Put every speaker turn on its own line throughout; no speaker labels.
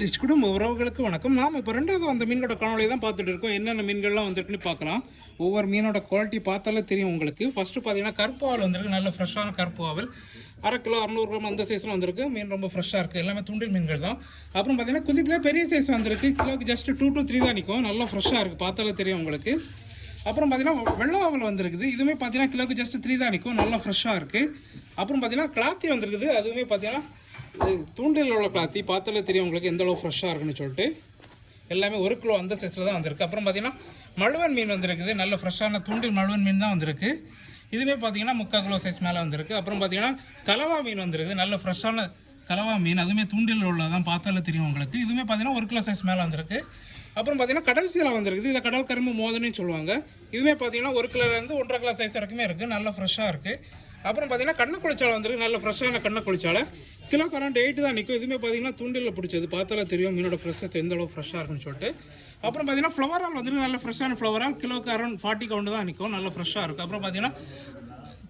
Rich குடும்ப உறவுகளுக்கு வணக்கம். நாம் இப்போ ரெண்டாவது அந்த மீனோட காணொலி தான் பார்த்துட்டு இருக்கோம். என்னென்ன மீன்கள்லாம் வந்திருக்குன்னு பார்க்கலாம். ஒவ்வொரு மீனோட குவாலிட்டி பார்த்தாலே தெரியும் உங்களுக்கு. ஃபஸ்ட்டு பார்த்தீங்கன்னா கருப்பு ஆவல் வந்திருக்கு. நல்ல ஃப்ரெஷ்ஷான கருப்பு ஆவல். அரை கிலோ அறநூறு கிராம் அந்த சைஸில் வந்திருக்கு. மீன் ரொம்ப ஃப்ரெஷ்ஷாக இருக்குது எல்லாமே துண்டில் மீன்கள் தான். அப்புறம் பார்த்தீங்கன்னா குதிப்பிலே பெரிய சைஸ் வந்திருக்கு. கிலோக்கு ஜஸ்ட் டூ டூ த்ரீ தான் நிற்கும் நல்லா ஃப்ரெஷ்ஷாக இருக்குது பார்த்தாலே தெரியும் உங்களுக்கு. அப்புறம் பார்த்தீங்கன்னா வெள்ளை ஆவல் வந்திருக்குது. இதுவுமே பார்த்தீங்கன்னா கிலோக்கு ஜஸ்ட் த்ரீ தான் நிற்கும் நல்லா ஃப்ரெஷ்ஷாக இருக்குது அப்புறம் பார்த்தீங்கன்னா கிளாத்தி வந்திருக்குது. அதுவுமே பார்த்தீங்கன்னா தூண்டில் உள்ள கிளாத்தி பார்த்தாலே தெரியும் உங்களுக்கு எந்த அளவு ஃப்ரெஷ்ஷாக இருக்குன்னு சொல்லிட்டு. எல்லாமே ஒரு கிலோ அந்த சைஸில் தான் வந்திருக்கு. அப்புறம் பார்த்தீங்கன்னா மழுவன் மீன் வந்திருக்குது. நல்ல ஃப்ரெஷ்ஷான தூண்டில் மழுவன் மீன் தான் வந்திருக்கு. இதுவே பார்த்தீங்கன்னா முக்கால் கிலோ சைஸ் மேலே வந்திருக்கு. அப்புறம் பார்த்தீங்கன்னா கலவா மீன் வந்திருக்கு நல்ல ஃப்ரெஷ்ஷான கலவா மீன். அதுவுமே தூண்டில் உள்ளதான் பார்த்தாலே தெரியும் உங்களுக்கு. இதுவுமே பார்த்தீங்கன்னா ஒரு கிலோ சைஸ் மேலே வந்திருக்கு. அப்புறம் பார்த்தீங்கன்னா கடல் சீலா வந்திருக்குது. இதை கடல் கரும்பு மோதனையும் சொல்லுவாங்க. இதுவுமே பார்த்தீங்கன்னா ஒரு கிலோலேருந்து ஒன்றரை கிலோ சைஸ் வரைக்குமே இருக்குது நல்ல ஃப்ரெஷ்ஷாக இருக்குது அப்புறம் பார்த்தீங்கன்னா கண்ணை குளிச்சாலை வந்திருக்கு. நல்ல ஃப்ரெஷ்ஷான கண்ணை குளிச்சாலை கிலோ கரண்ட் எயிட்டு தான் நிற்கும் இதுவுமே பார்த்தீங்கன்னா தூண்டில் பிடிச்சது. பார்த்தாலே தெரியும். மீனோட ஃப்ரெஷ்ஷஸ் எந்த அளவு ஃப்ரெஷ்ஷாக இருக்குன்னு சொல்லிட்டு. அப்புறம் பார்த்தீங்கன்னா ஃப்ளவரால் வந்துட்டு நல்ல ஃப்ரெஷ்ஷான ஃப்ளவரால் கிலோக்கு அரௌண்ட் ஃபார்ட்டி கவுண்டு தான் நிற்கும் நல்ல ஃப்ரெஷ்ஷாக இருக்கும் அப்புறம் பார்த்தீங்கன்னா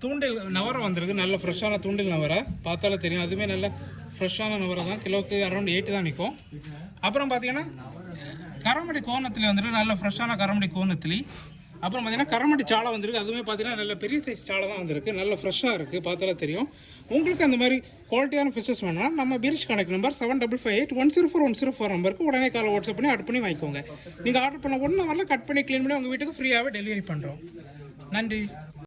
தூண்டில் நவரம் வந்திருக்கு. நல்ல ஃப்ரெஷ்ஷான தூண்டில் நவரை. பார்த்தாலே தெரியும். அதுவுமே நல்ல ஃப்ரெஷ்ஷான நவரை தான். கிலோக்கு அரௌண்ட் எயிட்டு தான் நிற்கும் அப்புறம் பார்த்தீங்கன்னா கரமடி கோணத்தில் வந்துட்டு நல்ல ஃப்ரெஷ்ஷான கரமடி கோணத்திலி அப்புறம் பார்த்தீங்கன்னா கரமட்டி சாலை வந்திருக்கு. அதுவுமே பார்த்தீங்கன்னா நல்ல பெரிய சைஸ் சாலை தான் வந்திருக்கு. நல்ல ஃப்ரெஷ்ஷாக இருக்குது பார்த்தாலே தெரியும். உங்களுக்கு அந்த மாதிரி குவாலிட்டியான ஃபிஷஸ் வேணும்னா நம்ம பீரிஷ் connect number seven double five eight one zero four one zero four நம்பருக்கு உடனே காலை வாட்ஸ்அப் பண்ணி ஆட் பண்ணி வாங்கிக்கோங்க. நீங்கள் ஆர்டர் பண்ண உடனே வரல கட் பண்ணி க்ளீன் பண்ணி உங்கள் வீட்டுக்கு ஃப்ரீயாகவே டெலிவரி பண்ணுறோம் நன்றி.